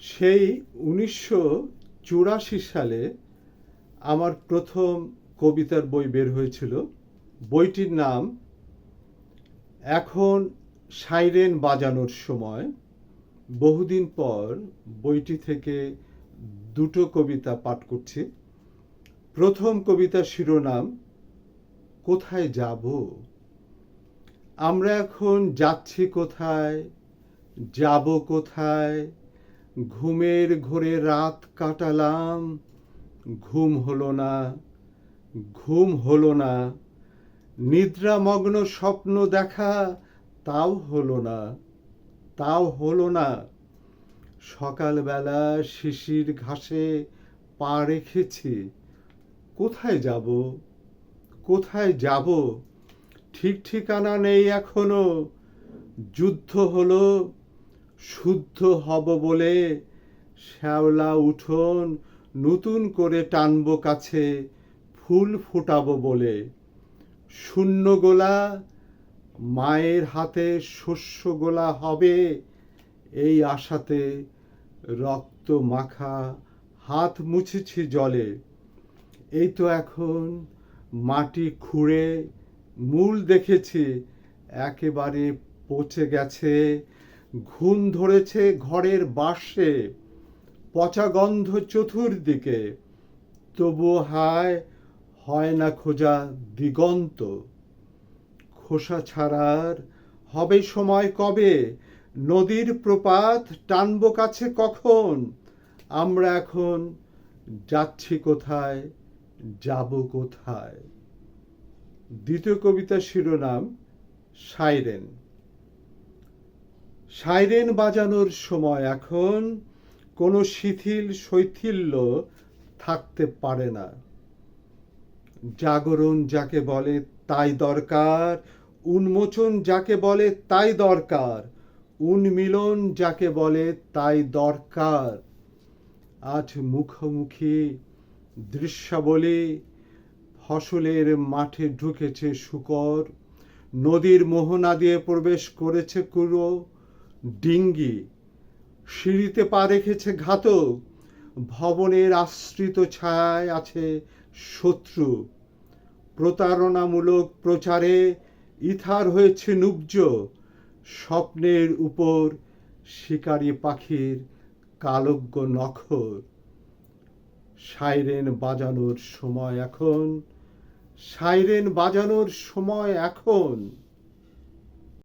সেই উনিশশো চুরাশি সালে আমার প্রথম কবিতার বই বের হয়েছিল। বইটির নাম এখন সাইরেন বাজানোর সময়। বহুদিন পর বইটি থেকে দুটো কবিতা পাঠ করছি। প্রথম কবিতা শিরোনাম, কোথায় যাব? আমরা এখন যাচ্ছি কোথায়? যাব কোথায়? ঘুমের ঘোরে রাত কাটালাম। ঘুম হলো না, ঘুম হলো না। নিদ্রামগ্ন স্বপ্ন দেখা তাও হলো না, তাও হলো না। সকালবেলা শিশির ঘাসে পা রেখেছি। কোথায় যাব? কোথায় যাব? ঠিক ঠিকানা নেই এখনও। যুদ্ধ হলো শুদ্ধ হব বলে শ্যাওলা উঠোন নতুন করে টানব কাছে, ফুল ফোটাবো বলে। শূন্য গোলা মায়ের হাতে শস্য গোলা হবে, এই আশাতে রক্ত মাখা হাত মুছেছি জলে। এই তো এখন মাটি খুঁড়ে, মূল দেখেছি, একেবারে পচে গেছে ঘুম ধরেছে ঘরের বাসে, পচা গন্ধ চতুর্দিকে। তবুও হায়, হয় না খোঁজা দিগন্ত। খোসা ছাড়ার হবে সময় কবে? নদীর প্রপাত টানবো কাছে কখন? আমরা এখন যাচ্ছি কোথায়, যাব কোথায়? দ্বিতীয় কবিতা শিরোনাম, সাইরেন। সাইরেন বাজানোর সময় এখন কোনো শিথিল শৈথিল্য থাকতে পারে না। জাগরণ যাকে বলে তাই দরকার, উন্মোচন যাকে বলে তাই দরকার, উন্মিলন যাকে বলে তাই দরকার। আজ মুখোমুখি দৃশ্যাবলী, ফসলের মাঠে ঢুকেছে শুকর, নদীর মোহনা দিয়ে প্রবেশ করেছে কুড়ো ডিঙ্গি, সিঁড়িতে পা রেখেছে ঘাতক, ভবনের আশ্রিত ছায় আছে শত্রু। প্রতারণামূলক প্রচারে ইথার হয়েছে নুব্জ, স্বপ্নের উপর শিকারী পাখির কালজ্ঞ নখর। সাইরেন বাজানোর সময় এখন, সাইরেন বাজানোর সময় এখন।